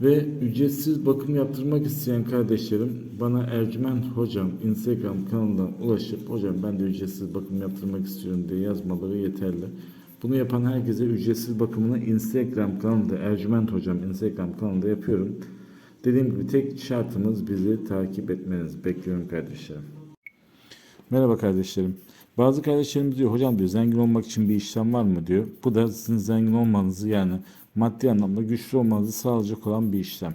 Ve ücretsiz bakım yaptırmak isteyen kardeşlerim bana Ercüment Hocam Instagram kanalından ulaşıp hocam ben de ücretsiz bakım yaptırmak istiyorum diye yazmaları yeterli. Bunu yapan herkese ücretsiz bakımını Instagram kanalında Ercüment Hocam Instagram kanalında yapıyorum. Dediğim gibi tek şartımız bizi takip etmeniz. Bekliyorum kardeşlerim. Merhaba kardeşlerim. Bazı kardeşlerimiz diyor hocam diyor zengin olmak için bir işlem var mı diyor. Bu da sizin zengin olmanızı yani maddi anlamda güçlü olmanızı sağlayacak olan bir işlem.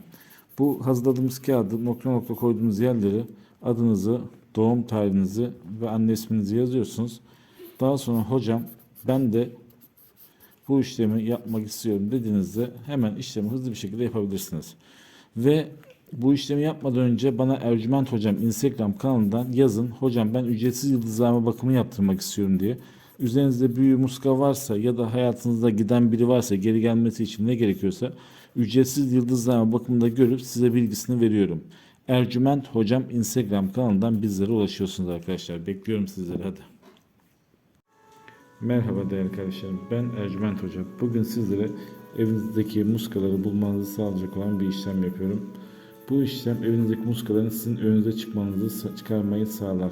Bu hazırladığımız kağıdı nokta nokta koyduğunuz yerleri adınızı, doğum tarihinizi ve anne isminizi yazıyorsunuz. Daha sonra hocam ben de bu işlemi yapmak istiyorum dediğinizde hemen işlemi hızlı bir şekilde yapabilirsiniz. Ve bu işlemi yapmadan önce bana Ercüment Hocam Instagram kanalından yazın. Hocam ben ücretsiz yıldızlama bakımı yaptırmak istiyorum diye. Üzerinizde büyü muska varsa ya da hayatınızda giden biri varsa geri gelmesi için ne gerekiyorsa ücretsiz yıldızlama bakımında görüp size bilgisini veriyorum. Ercüment Hocam Instagram kanalından bizlere ulaşıyorsunuz arkadaşlar. Bekliyorum sizleri hadi. Merhaba değerli kardeşlerim. Ben Ercüment Hoca. Bugün sizlere evinizdeki muskaları bulmanızı sağlayacak olan bir işlem yapıyorum. Bu işlem evinizdeki muskaların sizin önünüze çıkmanızı çıkarmayı sağlar.